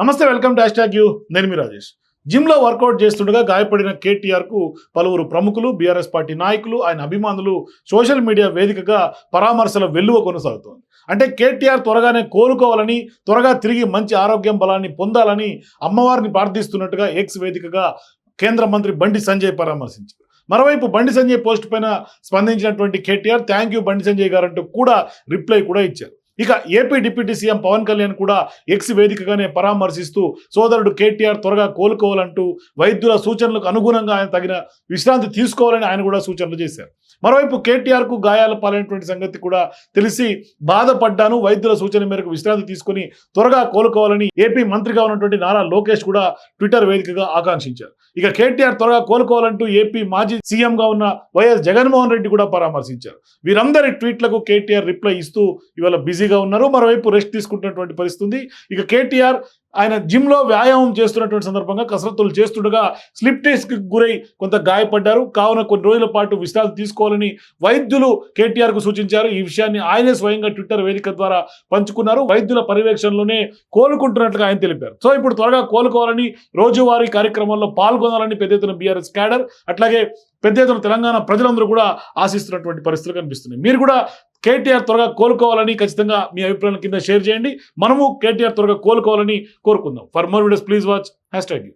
నమస్తే welcome to hash you. నేను మీ రాజేష్. జిమ్లో వర్కౌట్ చేస్తుండగా గాయపడిన కేటీఆర్కు పలువురు ప్రముఖులు బీఆర్ఎస్ పార్టీ నాయకులు ఆయన అభిమానులు సోషల్ మీడియా వేదికగా పరామర్శల వెల్లువ కొనసాగుతోంది. అంటే కేటీఆర్ త్వరగానే కోలుకోవాలని త్వరగా తిరిగి మంచి ఆరోగ్యం బలాన్ని పొందాలని అమ్మవారిని ప్రార్థిస్తున్నట్టుగా ఎక్స్ వేదికగా కేంద్ర మంత్రి బండి సంజయ్ పరామర్శించారు. మరోవైపు బండి సంజయ్ పోస్ట్ పైన స్పందించినటువంటి కేటీఆర్ థ్యాంక్ యూ బండి సంజయ్ గారు అంటూ కూడా రిప్లై కూడా ఇచ్చారు. ఇక AP deputy CM Pawan Kalyan కూడా ఎక్స్ వేదికగానే పరామర్శిస్తూ సోదరుడు కేటీఆర్ త్వరగా కోలుకోవాలంటూ వైద్యుల సూచనలకు అనుగుణంగా ఆయన తగిన విశ్రాంతి తీసుకోవాలని ఆయన కూడా సూచనలు చేశారు. మరోవైపు కేటీఆర్కు గాయాల పాలైనటువంటి సంగతి కూడా తెలిసి బాధపడ్డాను. వైద్యుల సూచన మేరకు విశ్రాంతి తీసుకొని త్వరగా కోలుకోవాలని ఏపీ మంత్రిగా ఉన్నటువంటి నారా లోకేష్ కూడా ట్విట్టర్ వేదికగా ఆకాంక్షించారు. ఇక కేటీఆర్ త్వరగా కోలుకోవాలంటూ ఏపీ మాజీ సీఎంగా ఉన్న వైఎస్ జగన్మోహన్ రెడ్డి కూడా పరామర్శించారు. వీరందరి ట్వీట్లకు కేటీఆర్ రిప్లై ఇస్తూ ఇవాళ బిజీగా ఉన్నారు. మరోవైపు రెస్ట్ తీసుకుంటున్నటువంటి పరిస్థితి ఉంది ఇక కేటీఆర్ ఆయన జిమ్లో వ్యాయామం చేస్తున్నటువంటి సందర్భంగా కసరత్తులు చేస్తుండగా స్లిప్ టెస్ట్కి గురై కొంత గాయపడ్డారు. కావున కొన్ని రోజుల పాటు విశ్రాంతి తీసుకోవాలని వైద్యులు కేటీఆర్కు సూచించారు. ఈ విషయాన్ని ఆయనే స్వయంగా ట్విట్టర్ వేదిక ద్వారా పంచుకున్నారు. వైద్యుల పర్యవేక్షణలోనే కోలుకుంటున్నట్లుగా ఆయన తెలిపారు. సో ఇప్పుడు త్వరగా కోలుకోవాలని రోజువారీ కార్యక్రమాల్లో పాల్గొనాలని పెద్ద ఎత్తున బీఆర్ఎస్ క్యాడర్ అట్లాగే పెద్ద ఎత్తున తెలంగాణ ప్రజలందరూ కూడా ఆశిస్తున్నటువంటి పరిస్థితులు కనిపిస్తున్నాయి. మీరు కూడా కేటీఆర్ త్వరగా కోలుకోవాలని ఖచ్చితంగా మీ అభిప్రాయం కింద షేర్ చేయండి. మనము కేటీఆర్ త్వరగా కోలుకోవాలని కోరుకుందాం. For more videos please watch hashtag